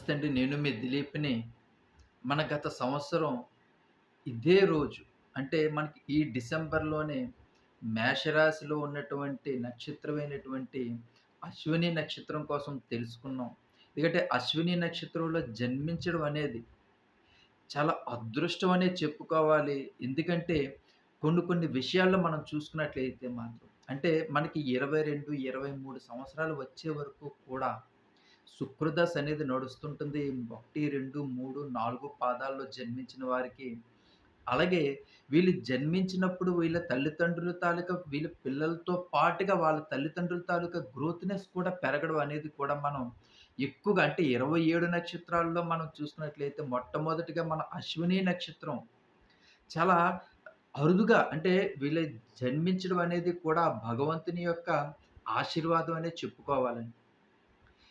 నమస్తే అండి. నేను మీ దిలీప్‌ని. మన గత సంవత్సరం ఇదే రోజు అంటే మనకి ఈ డిసెంబర్‌లోనే మేషరాశిలో ఉన్నటువంటి నక్షత్రమైనటువంటి అశ్విని నక్షత్రం కోసం తెలుసుకున్నాం. ఎందుకంటే అశ్విని నక్షత్రంలో జన్మించడం అనేది చాలా అదృష్టం అనే చెప్పుకోవాలి. ఎందుకంటే కొన్ని కొన్ని విషయాల్లో మనం చూసుకున్నట్లయితే మాత్రం అంటే మనకి 22, 23 సంవత్సరాలు వచ్చే వరకు కూడా శుక్రదశ అనేది నడుస్తుంటుంది. 1, 2, 3, 4 పాదాల్లో జన్మించిన వారికి. అలాగే వీళ్ళు జన్మించినప్పుడు వీళ్ళ తల్లిదండ్రుల తాలూకా వీళ్ళ పిల్లలతో పాటుగా వాళ్ళ తల్లిదండ్రుల తాలూకా గ్రోత్‌నెస్ కూడా పెరగడం అనేది కూడా మనం ఎక్కువగా అంటే 27 నక్షత్రాల్లో మనం చూసుకున్నట్లయితే మొట్టమొదటిగా మన అశ్విని నక్షత్రం చాలా అరుదుగా అంటే వీళ్ళు జన్మించడం అనేది కూడా భగవంతుని యొక్క ఆశీర్వాదం అనే చెప్పుకోవాలండి.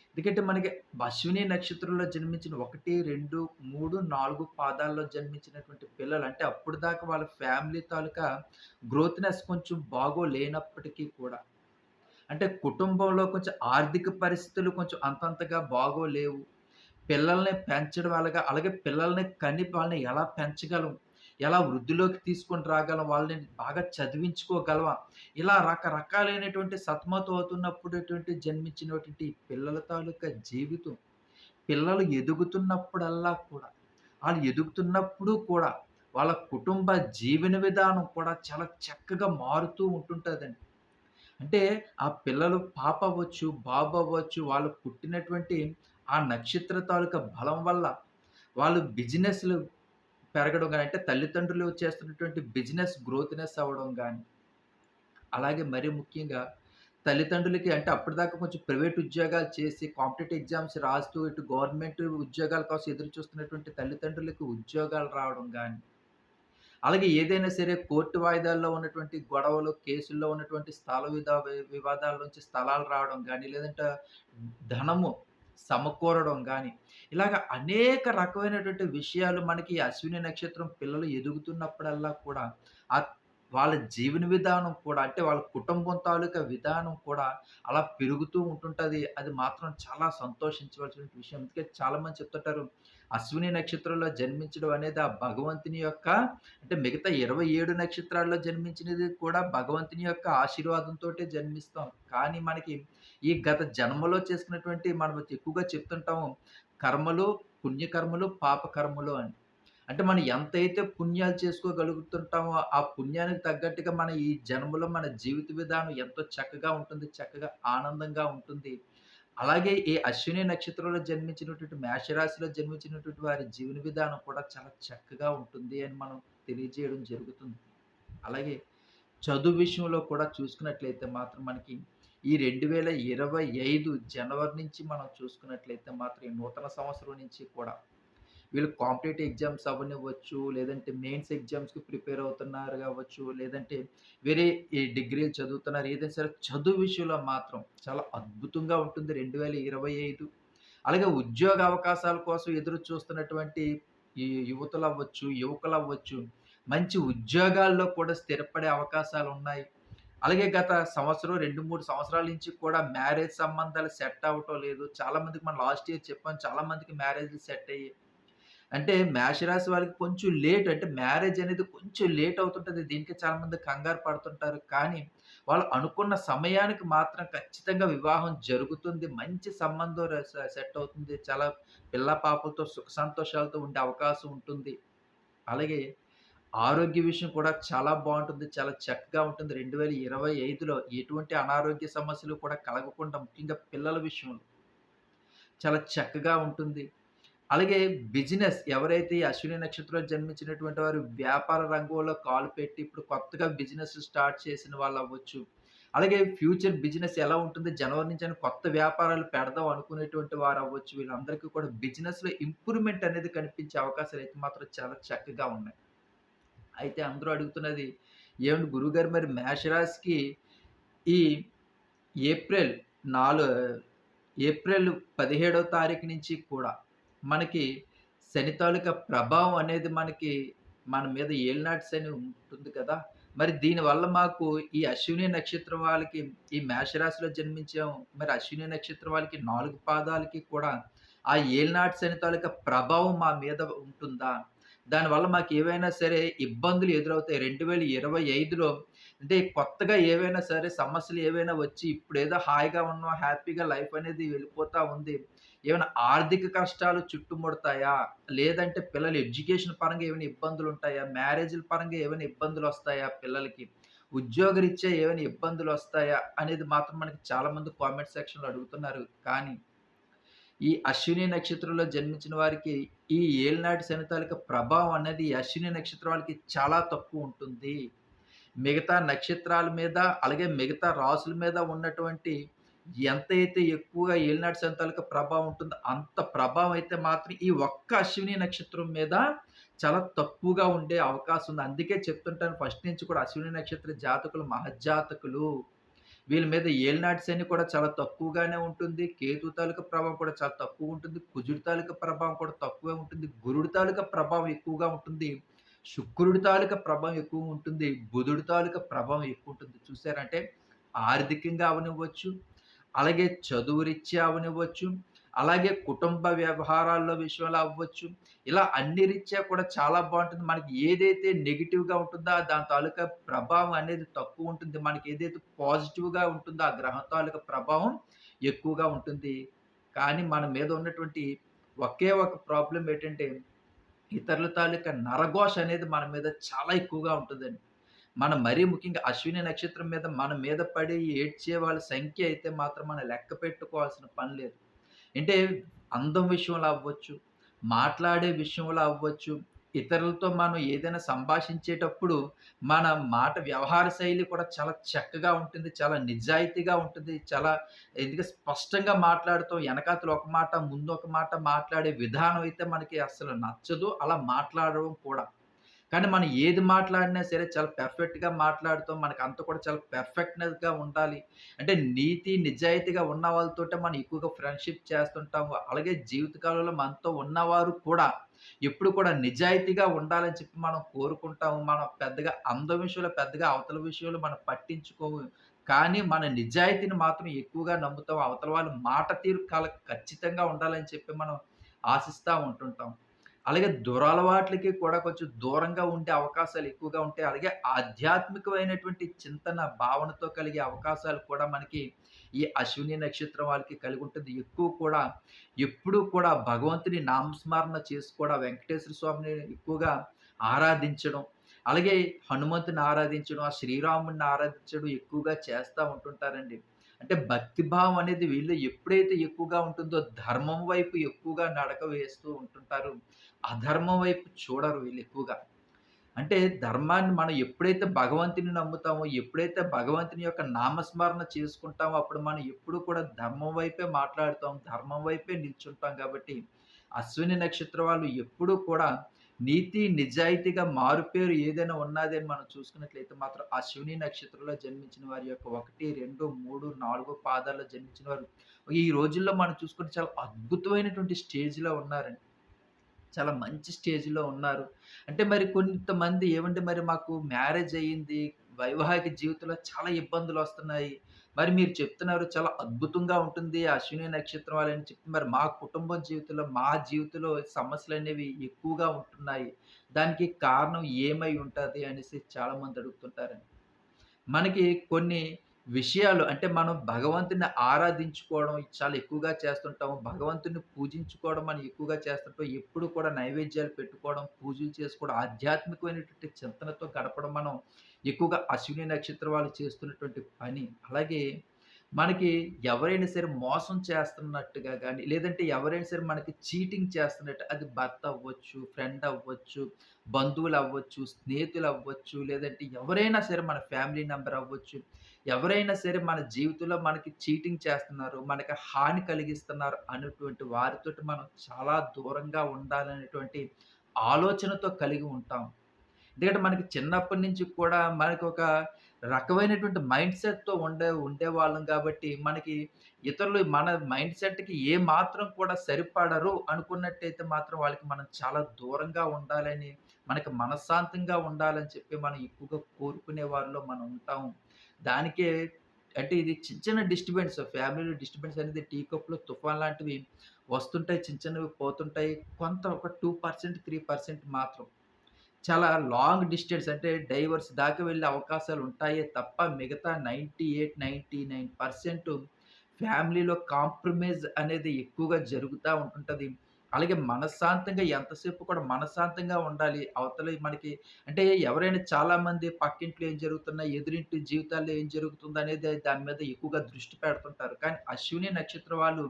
ఎందుకంటే మనకి అశ్విని నక్షత్రంలో జన్మించిన 1, 2, 3, 4 పాదాల్లో జన్మించినటువంటి పిల్లలు అంటే అప్పటిదాకా వాళ్ళ ఫ్యామిలీ తాలూకా గ్రోత్‌నెస్ కొంచెం బాగోలేనప్పటికీ కూడా అంటే కుటుంబంలో కొంచెం ఆర్థిక పరిస్థితులు కొంచెం అంతంతగా బాగోలేవు. పిల్లల్ని పెంచడం అలాగా అలాగే పిల్లల్ని కని వాళ్ళని ఎలా పెంచగలం? ఎలా వృద్ధిలోకి తీసుకొని రాగలం? వాళ్ళని బాగా చదివించుకోగలవా ఇలా రకరకాలైనటువంటి సత్మతో అవుతున్నప్పుడటువంటి జన్మించినటువంటి పిల్లల తాలూకా జీవితం, పిల్లలు ఎదుగుతున్నప్పుడల్లా కూడా, వాళ్ళు ఎదుగుతున్నప్పుడు కూడా వాళ్ళ కుటుంబ జీవన విధానం కూడా చాలా చక్కగా మారుతూ ఉంటుంటుందండి అంటే ఆ పిల్లలు పాప అవ్వచ్చు, బాబు అవ్వచ్చు, వాళ్ళు పుట్టినటువంటి ఆ నక్షత్ర తాలూకా బలం వల్ల వాళ్ళు బిజినెస్‌లు పెరగడం కానీ అంటే తల్లిదండ్రులు చేస్తున్నటువంటి బిజినెస్ గ్రోత్‌నెస్ అవ్వడం కానీ అలాగే మరీ ముఖ్యంగా తల్లిదండ్రులకి అంటే అప్పటిదాకా కొంచెం ప్రైవేట్ ఉద్యోగాలు చేసి కాంపిటేటివ్ ఎగ్జామ్స్ రాస్తూ ఇటు గవర్నమెంట్ ఉద్యోగాల కోసం ఎదురు చూస్తున్నటువంటి తల్లిదండ్రులకి ఉద్యోగాలు రావడం కానీ అలాగే ఏదైనా సరే కోర్టు వాయిదాల్లో ఉన్నటువంటి గొడవలు, కేసుల్లో ఉన్నటువంటి స్థల విదా వివాదాల నుంచి స్థలాలు రావడం కానీ లేదంటే ధనము సమకూరడం కానీ ఇలాగ అనేక రకమైనటువంటి విషయాలు మనకి అశ్విని నక్షత్రం పిల్లలు ఎదుగుతున్నప్పుడల్లా కూడా ఆ వాళ్ళ జీవన విధానం కూడా అంటే వాళ్ళ కుటుంబం తాలూకా విధానం కూడా అలా పెరుగుతూ ఉంటుంటుంది అది మాత్రం చాలా సంతోషించవలసిన విషయం. అందుకే చాలామంది చెప్తుంటారు, అశ్విని నక్షత్రంలో జన్మించడం అనేది ఆ భగవంతుని యొక్క అంటే మిగతా 27 నక్షత్రాల్లో జన్మించినది కూడా భగవంతుని యొక్క ఆశీర్వాదంతో జన్మిస్తాం. కానీ మనకి ఈ గత జన్మలో చేసుకున్నటువంటి మనం ఎక్కువగా చెప్తుంటాము కర్మలు, పుణ్యకర్మలు, పాపకర్మలు అని. అంటే మనం ఎంతైతే పుణ్యాలు చేసుకోగలుగుతుంటామో, ఆ పుణ్యానికి తగ్గట్టుగా మన ఈ జన్మలో మన జీవిత విధానం ఎంతో చక్కగా ఉంటుంది. చక్కగా ఆనందంగా ఉంటుంది. అలాగే ఈ అశ్విని నక్షత్రంలో జన్మించినటువంటి మేషరాశిలో జన్మించినటువంటి వారి జీవన విధానం కూడా చాలా చక్కగా ఉంటుంది అని మనం తెలియజేయడం జరుగుతుంది. అలాగే చదువు విషయంలో కూడా చూసుకున్నట్లయితే మాత్రం మనకి ఈ 2025 జనవరి నుంచి మనం చూసుకున్నట్లయితే మాత్రం ఈ నూతన సంవత్సరం నుంచి కూడా వీళ్ళు కాంపిటేటివ్ ఎగ్జామ్స్ అవ్వనివ్వచ్చు, లేదంటే మెయిన్స్ ఎగ్జామ్స్‌కి ప్రిపేర్ అవుతున్నారు కావచ్చు, లేదంటే వేరే ఈ డిగ్రీలు చదువుతున్నారు. ఏదైనా సరే చదువు విషయంలో మాత్రం చాలా అద్భుతంగా ఉంటుంది 2025. అలాగే ఉద్యోగ అవకాశాల కోసం ఎదురు చూస్తున్నటువంటి ఈ యువకులు అవ్వచ్చు మంచి ఉద్యోగాల్లో కూడా స్థిరపడే అవకాశాలు ఉన్నాయి అలాగే గత సంవత్సరం 2, 3 సంవత్సరాల నుంచి కూడా మ్యారేజ్ సంబంధాలు సెట్ అవ్వటం లేదు. చాలామందికి మనం లాస్ట్ ఇయర్ చెప్పాం. చాలామందికి మ్యారేజ్‌లు సెట్ అయ్యాయి. అంటే మేషరాశి వాళ్ళకి కొంచెం లేట్ అంటే మ్యారేజ్ అనేది కొంచెం లేట్ అవుతుంటుంది దీనికి చాలా మంది కంగారు పడుతుంటారు. కానీ వాళ్ళు అనుకున్న సమయానికి మాత్రం ఖచ్చితంగా వివాహం జరుగుతుంది. మంచి సంబంధం సెట్ అవుతుంది. చాలా పిల్ల పాపలతో సుఖ సంతోషాలతో ఉండే అవకాశం ఉంటుంది. అలాగే ఆరోగ్య విషయం కూడా చాలా బాగుంటుంది చాలా చక్కగా ఉంటుంది. 2025లో ఎటువంటి అనారోగ్య సమస్యలు కూడా కలగకుండా ముఖ్యంగా పిల్లల విషయంలో చాలా చక్కగా ఉంటుంది. అలాగే బిజినెస్ ఎవరైతే అశ్విని నక్షత్రంలో జన్మించినటువంటి వారు వ్యాపార రంగంలో కాలు పెట్టి ఇప్పుడు కొత్తగా బిజినెస్ స్టార్ట్ చేసిన వాళ్ళు అవ్వచ్చు. అలాగే ఫ్యూచర్ బిజినెస్ ఎలా ఉంటుంది? జనవరి నుంచైనా కొత్త వ్యాపారాలు పెడదాం అనుకునేటువంటి వారు అవ్వచ్చు. వీళ్ళందరికీ కూడా బిజినెస్‌లో ఇంప్రూవ్‌మెంట్ అనేది కనిపించే అవకాశాలు అయితే మాత్రం చాలా చక్కగా ఉన్నాయి. అయితే అందరూ అడుగుతున్నది ఏమిటి గురుగారు మరి మేషరాశికి ఈ ఏప్రిల్ నాలుగు ఏప్రిల్ 17వ తారీఖు నుంచి కూడా మనకి శని తాలూకా ప్రభావం అనేది మనకి మన మీద ఏలినాటి శని ఉంటుంది కదా! మరి దీనివల్ల మాకు ఈ అశ్విని నక్షత్రం వాళ్ళకి ఈ మేషరాశిలో జన్మించాము మరి అశ్విని నక్షత్రం వాళ్ళకి నాలుగు పాదాలకి కూడా ఆ ఏలినాటి శని తాలూకా ప్రభావం మా మీద ఉంటుందా? దానివల్ల మాకు ఏవైనా సరే ఇబ్బందులు ఎదురవుతాయి. 2025లో అంటే కొత్తగా ఏవైనా సరే సమస్యలు ఏవైనా వచ్చి ఇప్పుడేదో హాయిగా ఉన్నాం, హ్యాపీగా లైఫ్ అనేది వెళ్ళిపోతూ ఉంది. ఏమైనా ఆర్థిక కష్టాలు చుట్టుముడతాయా? లేదంటే పిల్లలు ఎడ్యుకేషన్ పరంగా ఏమైనా ఇబ్బందులు ఉంటాయా మ్యారేజ్‌ల పరంగా ఏమైనా ఇబ్బందులు వస్తాయా పిల్లలకి? ఉద్యోగరీత్యా ఏమైనా ఇబ్బందులు వస్తాయా అనేది మాత్రం మనకి చాలామంది కామెంట్ సెక్షన్‌లో అడుగుతున్నారు. కానీ ఈ అశ్విని నక్షత్రంలో జన్మించిన వారికి ఈ ఏలినాటి శని తాలూకా ప్రభావం అనేది ఈ అశ్విని నక్షత్రం వాళ్ళకి చాలా తక్కువ ఉంటుంది. మిగతా నక్షత్రాల మీద, అలాగే మిగతా రాసుల మీద ఉన్నటువంటి ఎంతైతే ఎక్కువగా ఏలినాటి సంతాలకు తాలూకా ప్రభావం ఉంటుందో, అంత ప్రభావం అయితే మాత్రం ఈ ఒక్క అశ్విని నక్షత్రం మీద చాలా తక్కువగా ఉండే అవకాశం ఉంది. అందుకే చెప్తుంటాను ఫస్ట్ నుంచి కూడా అశ్విని నక్షత్ర జాతకులు మహజాతకులు వీళ్ళ మీద ఏలినాటి శని కూడా చాలా తక్కువగానే ఉంటుంది. కేతు తాలూకా ప్రభావం కూడా చాలా తక్కువ ఉంటుంది కుజుడి తాలూకా ప్రభావం కూడా తక్కువే ఉంటుంది. గురుడి తాలూకా ప్రభావం ఎక్కువగా ఉంటుంది. శుక్రుడి తాలూకా ప్రభావం ఎక్కువ ఉంటుంది. బుధుడి తాలూకా ప్రభావం ఎక్కువ ఉంటుంది చూసారంటే ఆర్థికంగా అవ్వనివ్వచ్చు, అలాగే చదువు రీత్యా అవ్వనివ్వచ్చు, అలాగే కుటుంబ వ్యవహారాల్లో విషయంలో అవ్వచ్చు. ఇలా అన్ని రీత్యా కూడా చాలా బాగుంటుంది మనకి ఏదైతే నెగిటివ్గా ఉంటుందో దాని తాలూకా ప్రభావం అనేది తక్కువ ఉంటుంది మనకి ఏదైతే పాజిటివ్‌గా ఉంటుందో ఆ గ్రహం తాలూకా ప్రభావం ఎక్కువగా ఉంటుంది. కానీ మన మీద ఉన్నటువంటి ఒకే ఒక ప్రాబ్లం ఏంటంటే ఇతరుల తాలూకా నరఘోష అనేది మన మీద చాలా ఎక్కువగా ఉంటుందండి మనం మరీ ముఖ్యంగా అశ్విని నక్షత్రం మీద మన మీద పడి ఏడ్చే వాళ్ళ సంఖ్య అయితే మాత్రం మనం లెక్క పెట్టుకోవాల్సిన పని లేదు. అంటే అందం విషయంలో అవ్వచ్చు, మాట్లాడే విషయంలో అవ్వచ్చు, ఇతరులతో మనం ఏదైనా సంభాషించేటప్పుడు మన మాట వ్యవహార శైలి కూడా చాలా చక్కగా ఉంటుంది. చాలా నిజాయితీగా ఉంటుంది. చాలా ఎందుకంటే స్పష్టంగా మాట్లాడుతాం. వెనకాతలు ఒక మాట, ముందు ఒక మాట మాట్లాడే విధానం అయితే మనకి అసలు నచ్చదు. అలా మాట్లాడడం కూడా. కానీ మనం ఏది మాట్లాడినా సరే చాలా పెర్ఫెక్ట్‌గా మాట్లాడుతాం. అంత కూడా చాలా పెర్ఫెక్ట్‌నెస్‌గా ఉండాలి. అంటే నీతి, నిజాయితీగా ఉన్న వాళ్ళతోటే మనం ఎక్కువగా ఫ్రెండ్‌షిప్ చేస్తుంటాము. అలాగే జీవితకాలంలో మనతో ఉన్నవారు కూడా ఎప్పుడు కూడా నిజాయితీగా ఉండాలని చెప్పి మనం కోరుకుంటాము. మనం పెద్దగా అందం విషయంలో పెద్దగా అవతల విషయంలో మనం పట్టించుకోము. కానీ మన నిజాయితీని మాత్రం ఎక్కువగా నమ్ముతాం. అవతల వాళ్ళ మాట తీరు చాలా ఖచ్చితంగా ఉండాలని చెప్పి మనం ఆశిస్తూ ఉంటుంటాం. అలాగే దురలవాట్లకి కూడా కొంచెం దూరంగా ఉండే అవకాశాలు ఎక్కువగా ఉంటాయి. అలాగే ఆధ్యాత్మికమైనటువంటి చింతన, భావనతో కలిగే అవకాశాలు కూడా మనకి ఈ అశ్విని నక్షత్రం వాళ్ళకి కలిగి ఉంటుంది ఎక్కువ కూడా ఎప్పుడూ కూడా భగవంతుని నామస్మరణ చేసుకోవడం, వెంకటేశ్వర స్వామిని ఎక్కువగా ఆరాధించడం, అలాగే హనుమంతుని ఆరాధించడం, ఆ శ్రీరాముడిని ఆరాధించడం ఎక్కువగా చేస్తూ ఉంటుంటారండి. అంటే భక్తి భావం అనేది వీళ్ళు ఎప్పుడైతే ఎక్కువగా ఉంటుందో ధర్మం వైపు ఎక్కువగా నడక వేస్తూ ఉంటుంటారు. అధర్మం వైపు చూడరు వీళ్ళు ఎక్కువగా. అంటే ధర్మాన్ని మనం ఎప్పుడైతే భగవంతుని నమ్ముతామో, ఎప్పుడైతే భగవంతుని యొక్క నామస్మరణ చేసుకుంటామో, అప్పుడు మనం ఎప్పుడు కూడా ధర్మం వైపే మాట్లాడుతాం. ధర్మం వైపే నిల్చుంటాం కాబట్టి, అశ్విని నక్షత్ర వాళ్ళు ఎప్పుడూ కూడా నీతి, నిజాయితీగా మారుపేరు ఏదైనా ఉన్నది అని మనం చూసుకున్నట్లయితే మాత్రం ఆ శివుని నక్షత్రంలో జన్మించిన వారి యొక్క 1, 2, 3, 4 పాదాల్లో జన్మించిన వారు ఈ రోజుల్లో మనం చూసుకుంటే చాలా అద్భుతమైనటువంటి స్టేజ్‌లో ఉన్నారండి. చాలా మంచి స్టేజ్‌లో ఉన్నారు. అంటే మరి కొంతమంది ఏమంటే మరి మాకు మ్యారేజ్ అయ్యింది. వైవాహిక జీవితంలో చాలా ఇబ్బందులు వస్తున్నాయి మరి మీరు చెప్తున్నారు చాలా అద్భుతంగా ఉంటుంది. అశ్విని నక్షత్రం వాళ్ళని చెప్పి మరి మా కుటుంబం జీవితంలో, మా జీవితంలో సమస్యలు అనేవి ఎక్కువగా ఉంటున్నాయి. దానికి కారణం ఏమై ఉంటుంది అనేసి చాలామంది అడుగుతుంటారండి. మనకి కొన్ని విషయాలు అంటే మనం భగవంతుని ఆరాధించుకోవడం చాలా ఎక్కువగా చేస్తుంటాము. భగవంతుని పూజించుకోవడం మనం ఎక్కువగా చేస్తుంటాం. ఎప్పుడు కూడా నైవేద్యాలు పెట్టుకోవడం, పూజలు చేసుకోవడం, ఆధ్యాత్మికమైనటువంటి చింతనతో గడపడం మనం ఎక్కువగా అశ్విని నక్షత్రం వాళ్ళు చేస్తున్నటువంటి పని. అలాగే మనకి ఎవరైనా సరే మోసం చేస్తున్నట్టుగా కానీ లేదంటే ఎవరైనా సరే మనకి చీటింగ్ చేస్తున్నట్టు అది భర్త అవ్వచ్చు, ఫ్రెండ్ అవ్వచ్చు, బంధువులు అవ్వచ్చు స్నేహితులు అవ్వచ్చు లేదంటే ఎవరైనా సరే మన ఫ్యామిలీ మెంబర్ అవ్వచ్చు. ఎవరైనా సరే మన జీవితంలో మనకి చీటింగ్ చేస్తున్నారు, మనకి హాని కలిగిస్తున్నారు అనేటువంటి వారితో మనం చాలా దూరంగా ఉండాలనేటువంటి ఆలోచనతో కలిగి ఉంటాం. ఎందుకంటే మనకి చిన్నప్పటి నుంచి కూడా మనకొక రకమైనటువంటి మైండ్ సెట్తో ఉండే ఉండేవాళ్ళం కాబట్టి, మనకి ఇతరులు మన మైండ్ సెట్కి ఏ మాత్రం కూడా సరిపడరు అనుకున్నట్టయితే మాత్రం వాళ్ళకి మనం చాలా దూరంగా ఉండాలని, మనకి మనశ్శాంతంగా ఉండాలని చెప్పి మనం ఎక్కువగా కోరుకునే వారిలో మనం ఉంటాం. దానికే అంటే ఇది చిన్న చిన్న డిస్టర్బెన్స్ ఫ్యామిలీలో డిస్టర్బెన్స్ అనేది టీ కప్‌లో తుఫాన్ లాంటివి వస్తుంటాయి. చిన్న చిన్నవి పోతుంటాయి. కొంత ఒక 2%, 3% మాత్రం. చాలా లాంగ్ డిస్టెన్స్ అంటే డైవర్స్ దాకా వెళ్ళే అవకాశాలు ఉంటాయే తప్ప మిగతా 98, 99% ఫ్యామిలీలో కాంప్రమైజ్ అనేది ఎక్కువగా జరుగుతూ ఉంటుంది అలాగే మనశ్శాంతంగా ఎంతసేపు కూడా మనశ్శాంతంగా ఉండాలి. అవతల మనకి అంటే ఎవరైనా చాలామంది పక్కింట్లో ఏం జరుగుతున్నా, ఎదురింటి జీవితాల్లో ఏం జరుగుతుందనేది దాని మీద ఎక్కువగా దృష్టి పెడుతుంటారు. కానీ అశ్విని నక్షత్రం వాళ్ళు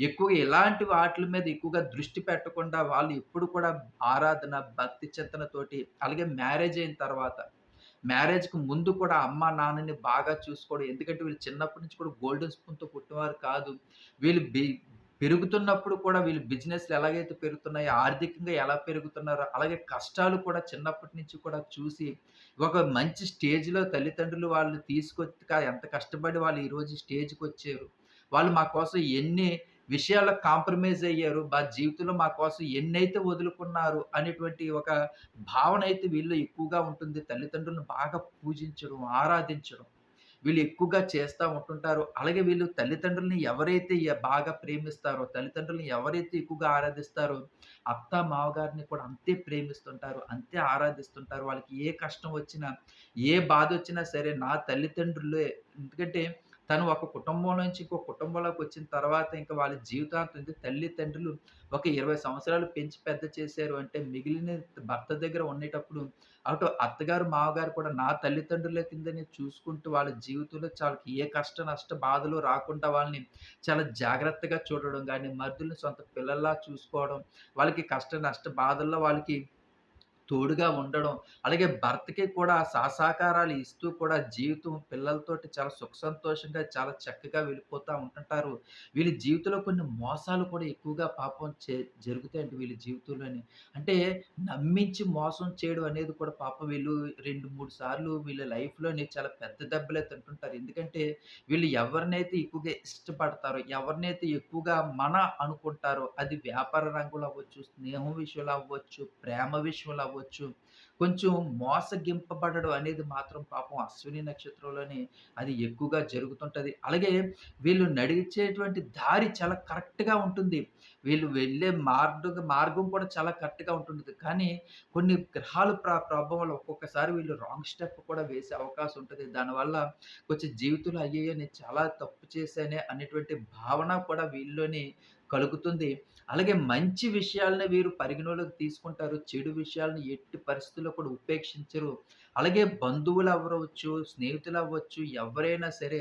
ఎక్కువగా ఇలాంటి వాటిల మీద ఎక్కువగా దృష్టి పెట్టకుండా వాళ్ళు ఎప్పుడు కూడా ఆరాధన, భక్తి చింతనతోటి అలాగే మ్యారేజ్ అయిన తర్వాత మ్యారేజ్‌కి ముందు కూడా అమ్మ, నాన్నని బాగా చూసుకోవడం. ఎందుకంటే వీళ్ళు చిన్నప్పటి నుంచి కూడా గోల్డెన్ స్పూన్‌తో పుట్టినవారు కాదు. వీళ్ళు పెరుగుతున్నప్పుడు కూడా వీళ్ళు బిజినెస్‌లు ఎలాగైతే పెరుగుతున్నాయో, ఆర్థికంగా ఎలా పెరుగుతున్నారో, అలాగే కష్టాలు కూడా చిన్నప్పటి నుంచి కూడా చూసి, ఒక మంచి స్టేజ్‌లో తల్లిదండ్రులు వాళ్ళు తీసుకొచ్చి ఎంత కష్టపడి వాళ్ళు ఈరోజు స్టేజ్కి వచ్చారు వాళ్ళు మా కోసం ఎన్ని విషయాల్లో కాంప్రమైజ్ అయ్యారు. మా జీవితంలో మా కోసం ఎన్నైతే వదులుకున్నారు అనేటువంటి ఒక భావన అయితే వీళ్ళు ఎక్కువగా ఉంటుంది. తల్లిదండ్రులను బాగా పూజించడం, ఆరాధించడం. వీళ్ళు ఎక్కువగా చేస్తూ ఉంటుంటారు. అలాగే వీళ్ళు తల్లిదండ్రులని ఎవరైతే బాగా ప్రేమిస్తారో, తల్లిదండ్రులను ఎవరైతే ఎక్కువగా ఆరాధిస్తారో, అత్త, మామగారిని కూడా అంతే ప్రేమిస్తుంటారు. అంతే ఆరాధిస్తుంటారు. వాళ్ళకి ఏ కష్టం వచ్చినా, ఏ బాధ వచ్చినా సరే నా తల్లిదండ్రులే ఎందుకంటే తను ఒక కుటుంబం నుంచి ఇంకో కుటుంబంలోకి వచ్చిన తర్వాత ఇంకా వాళ్ళ జీవితాంతం తల్లిదండ్రులు ఒక 20 సంవత్సరాలు పెంచి పెద్ద చేశారు అంటే మిగిలిన భర్త దగ్గర ఉండేటప్పుడు అటు అత్తగారు, మామగారు కూడా నా తల్లిదండ్రుల కిందనే చూసుకుంటూ వాళ్ళ జీవితంలో చాలా ఏ కష్ట, నష్ట బాధలు రాకుండా వాళ్ళని చాలా జాగ్రత్తగా చూడడం కానీ మరుదుల్ని సొంత పిల్లల్లా చూసుకోవడం, వాళ్ళకి కష్ట, నష్ట బాధల్లో వాళ్ళకి తోడుగా ఉండడం. అలాగే భర్తకి కూడా సహసహకారాలు ఇస్తూ కూడా జీవితం పిల్లలతోటి చాలా సుఖ సంతోషంగా చాలా చక్కగా వెళ్ళిపోతూ ఉంటుంటారు. వీళ్ళ జీవితంలో కొన్ని మోసాలు కూడా ఎక్కువగా పాపం చే జరుగుతాయండి వీళ్ళ జీవితంలోని. అంటే నమ్మించి మోసం చేయడం అనేది కూడా పాపం వీళ్ళు 2, 3 సార్లు వీళ్ళ లైఫ్‌లోని చాలా పెద్ద దెబ్బలే తింటుంటారు. ఎందుకంటే వీళ్ళు ఎవరినైతే ఎక్కువగా ఇష్టపడతారో, ఎవరినైతే ఎక్కువగా మన అనుకుంటారో అది వ్యాపార రంగంలో అవ్వచ్చు, స్నేహం విషయంలో అవ్వచ్చు, ప్రేమ విషయంలో కావచ్చు కొంచెం మోసగింపబడడం అనేది మాత్రం పాపం అశ్విని నక్షత్రంలోని అది ఎక్కువగా జరుగుతుంటది. అలాగే వీళ్ళు నడిచేటువంటి దారి చాలా కరెక్ట్‌గా ఉంటుంది. వీళ్ళు వెళ్ళే మార్గ మార్గం కూడా చాలా కరెక్ట్‌గా ఉంటుంది కానీ కొన్ని గ్రహాలు ప్ర ప్రభావం వల్ల ఒక్కొక్కసారి వీళ్ళు రాంగ్ స్టెప్ కూడా వేసే అవకాశం ఉంటుంది దానివల్ల కొంచెం జీవితంలో అయ్యయ్యో! నేను చాలా తప్పు చేశానే అనేటువంటి భావన కూడా వీళ్ళలోని కలుగుతుంది. అలాగే మంచి విషయాలని వీరు పరిగణలోకి తీసుకుంటారు. చెడు విషయాలను ఎట్టి పరిస్థితుల్లో కూడా ఉపేక్షించరు. అలాగే బంధువులు అవ్వవచ్చు స్నేహితులు అవ్వచ్చు ఎవరైనా సరే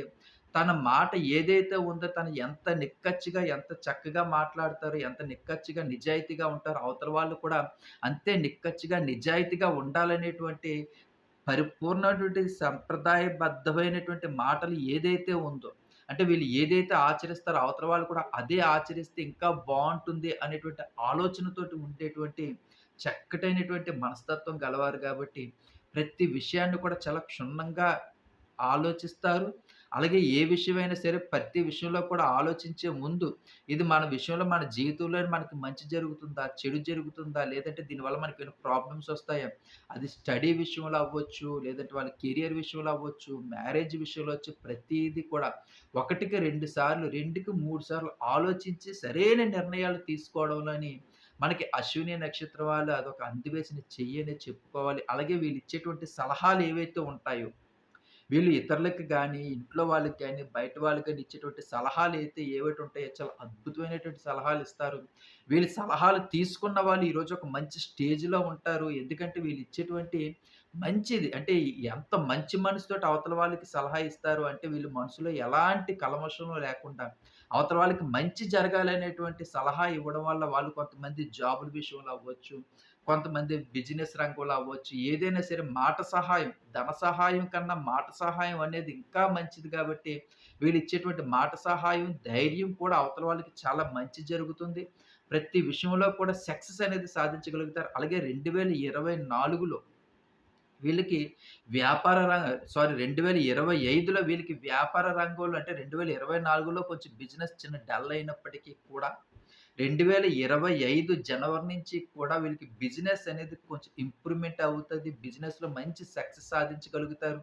తన మాట ఏదైతే ఉందో తను ఎంత నిక్కచ్చిగా, ఎంత చక్కగా మాట్లాడతారో, ఎంత నిక్కచ్చిగా, నిజాయితీగా ఉంటారో అవతల వాళ్ళు కూడా అంతే నిక్కచ్చిగా, నిజాయితీగా ఉండాలనేటువంటి పరిపూర్ణమైనటువంటి సంప్రదాయబద్ధమైనటువంటి మాటలు ఏదైతే ఉందో, అంటే వీళ్ళు ఏదైతే ఆచరిస్తారో అవతల వాళ్ళు కూడా అదే ఆచరిస్తే ఇంకా బాగుంటుంది అనేటువంటి ఆలోచనతోటి ఉండేటువంటి చక్కటైనటువంటి మనస్తత్వం గలవారు కాబట్టి ప్రతి విషయాన్ని కూడా చాలా క్షుణ్ణంగా ఆలోచిస్తారు. అలాగే ఏ విషయమైనా సరే ప్రతి విషయంలో కూడా ఆలోచించే ముందు ఇది మన విషయంలో మన జీవితంలో మనకి మంచి జరుగుతుందా? చెడు జరుగుతుందా? లేదంటే దీనివల్ల ఏమైనా ప్రాబ్లమ్స్ వస్తాయా? అది స్టడీ విషయంలో అవ్వచ్చు, లేదంటే వాళ్ళ కెరియర్ విషయంలో అవ్వచ్చు, మ్యారేజ్ విషయంలో వచ్చి ప్రతిదీ కూడా ఒకటికి రెండు సార్లు, 2కి 3 సార్లు ఆలోచించి సరైన నిర్ణయాలు తీసుకోవడంలోని మనకి అశ్విని నక్షత్రం వాళ్ళు అదొక అందివేసిన చెయ్యనే చెప్పుకోవాలి. అలాగే వీళ్ళు ఇచ్చేటువంటి సలహాలు ఏవైతే ఉంటాయో వీళ్ళు ఇతరులకి కానీ ఇంట్లో వాళ్ళకి కానీ బయట వాళ్ళకి కానీ ఇచ్చేటువంటి సలహాలు అయితే ఏవైతే ఉంటాయో చాలా అద్భుతమైనటువంటి సలహాలు ఇస్తారు వీళ్ళు సలహాలు తీసుకున్న వాళ్ళు ఈరోజు ఒక మంచి స్టేజ్‌లో ఉంటారు. ఎందుకంటే వీళ్ళు ఇచ్చేటువంటి మంచిది అంటే ఎంత మంచి మనసుతోటి అవతల వాళ్ళకి సలహా ఇస్తారు అంటే వీళ్ళు మనసులో ఎలాంటి కల్మషం లేకుండా అవతల వాళ్ళకి మంచి జరగాలనేటువంటి సలహా ఇవ్వడం వల్ల వాళ్ళు కొంతమంది జాబుల విషయంలో అవ్వచ్చు, కొంతమంది బిజినెస్ రంగంలో అవ్వచ్చు. ఏదైనా సరే మాట సహాయం, ధన సహాయం కన్నా మాట సహాయం అనేది ఇంకా మంచిది కాబట్టి వీళ్ళు ఇచ్చేటువంటి మాట సహాయం, ధైర్యం కూడా అవతల వాళ్ళకి చాలా మంచి జరుగుతుంది. ప్రతి విషయంలో కూడా సక్సెస్ అనేది సాధించగలుగుతారు. అలాగే 2024లో వీళ్ళకి వ్యాపార రంగ సారీ 2025లో వీళ్ళకి వ్యాపార రంగంలో అంటే 2024లో కొంచెం బిజినెస్ చిన్న డల్ అయినప్పటికీ కూడా 2025 జనవరి నుంచి కూడా వీళ్ళకి బిజినెస్ అనేది కొంచెం ఇంప్రూవ్‌మెంట్ అవుతుంది బిజినెస్‌లో మంచి సక్సెస్ సాధించగలుగుతారు.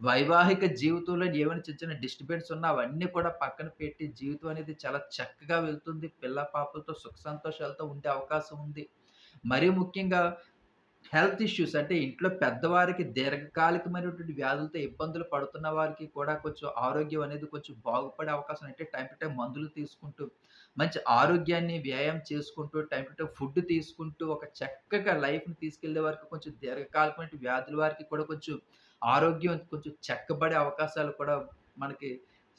వైవాహిక జీవితంలో ఏమైనా చిన్న చిన్న డిస్టర్బెన్స్ ఉన్నా అవన్నీ కూడా పక్కన పెట్టి జీవితం అనేది చాలా చక్కగా వెళ్తుంది. పిల్ల పాపలతో సుఖ సంతోషాలతో ఉండే అవకాశం ఉంది. మరీ ముఖ్యంగా హెల్త్ ఇష్యూస్ అంటే ఇంట్లో పెద్దవారికి దీర్ఘకాలికమైనటువంటి వ్యాధులతో ఇబ్బందులు పడుతున్న వారికి కూడా కొంచెం ఆరోగ్యం అనేది కొంచెం బాగుపడే అవకాశం అంటే టైం టు టైం మందులు తీసుకుంటూ, మంచి ఆరోగ్యాన్ని వ్యాయామం చేసుకుంటూ, టైం టు టైం ఫుడ్ తీసుకుంటూ, ఒక చక్కగా లైఫ్‌ని తీసుకెళ్ళే వారికి కొంచెం దీర్ఘకాలికమైన వ్యాధుల వారికి కూడా కొంచెం ఆరోగ్యం కొంచెం చెక్కబడే అవకాశాలు కూడా మనకి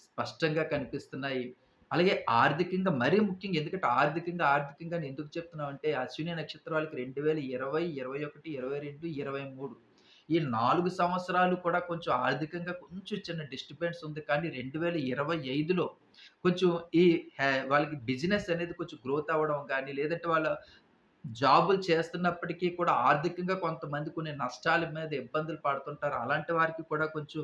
స్పష్టంగా కనిపిస్తున్నాయి. అలాగే ఆర్థికంగా మరీ ముఖ్యంగా ఎందుకంటే ఆర్థికంగా, ఆర్థికంగా నేను ఎందుకు చెప్తున్నామంటే అశ్విని నక్షత్రం వాళ్ళకి 2020, 21, 22, 23 ఈ నాలుగు సంవత్సరాలు కూడా కొంచెం ఆర్థికంగా కొంచెం చిన్న డిస్టర్బెన్స్ ఉంది. కానీ 2025లో కొంచెం ఈ వాళ్ళకి బిజినెస్ అనేది కొంచెం గ్రోత్ అవ్వడం కానీ లేదంటే వాళ్ళ జాబులు చేస్తున్నప్పటికీ కూడా ఆర్థికంగా కొంతమంది కొన్ని నష్టాల మీద ఇబ్బందులు పడుతుంటారు. అలాంటి వారికి కూడా కొంచెం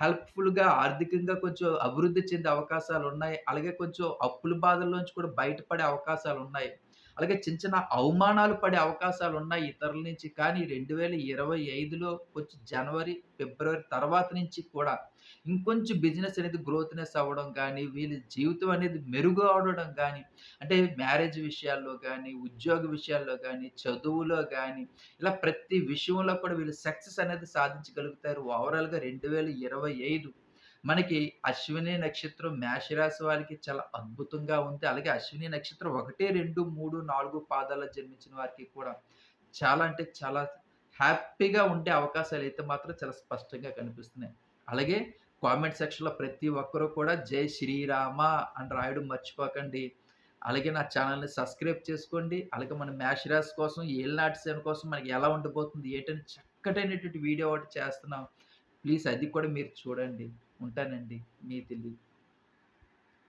హెల్ప్‌ఫుల్‌గా ఆర్థికంగా కొంచెం అభివృద్ధి చెందే అవకాశాలు ఉన్నాయి అలాగే కొంచెం అప్పుల బాధల్లోంచి కూడా బయటపడే అవకాశాలు ఉన్నాయి అలాగే చిన్న చిన్న అవమానాలు పడే అవకాశాలు ఉన్నాయి ఇతరుల నుంచి. కానీ 2025లో కొంచెం జనవరి, ఫిబ్రవరి తర్వాత నుంచి కూడా ఇంకొంచెం బిజినెస్ అనేది గ్రోత్‌నెస్ అవ్వడం కానీ వీళ్ళ జీవితం అనేది మెరుగు అవడం కానీ అంటే మ్యారేజ్ విషయాల్లో కానీ ఉద్యోగ విషయాల్లో కానీ చదువులో కానీ ఇలా ప్రతి విషయంలో కూడా వీళ్ళు సక్సెస్ అనేది సాధించగలుగుతారు. ఓవరాల్‌గా 2025 మనకి అశ్విని నక్షత్రం మేషరాశి వారికి చాలా అద్భుతంగా ఉంది. అలాగే అశ్విని నక్షత్రం 1, 2, 3, 4 పాదాల్లో జన్మించిన వారికి కూడా చాలా అంటే చాలా హ్యాపీగా ఉండే అవకాశాలు అయితే మాత్రం చాలా స్పష్టంగా కనిపిస్తున్నాయి. అలాగే కామెంట్ సెక్షన్‌లో ప్రతి ఒక్కరూ కూడా జై శ్రీరామ అని రాయడం మర్చిపోకండి. అలాగే నా ఛానల్ని సబ్స్క్రైబ్ చేసుకోండి. అలాగే మన మేష కోసం, ఏళ్ళనాటి సేన కోసం మనకి ఎలా ఉండబోతుంది ఏంటని చక్కటైనటువంటి వీడియో ఒకటి చేస్తున్నాం. ప్లీజ్ అది కూడా మీరు చూడండి. ఉంటానండి. మీ తెలియదు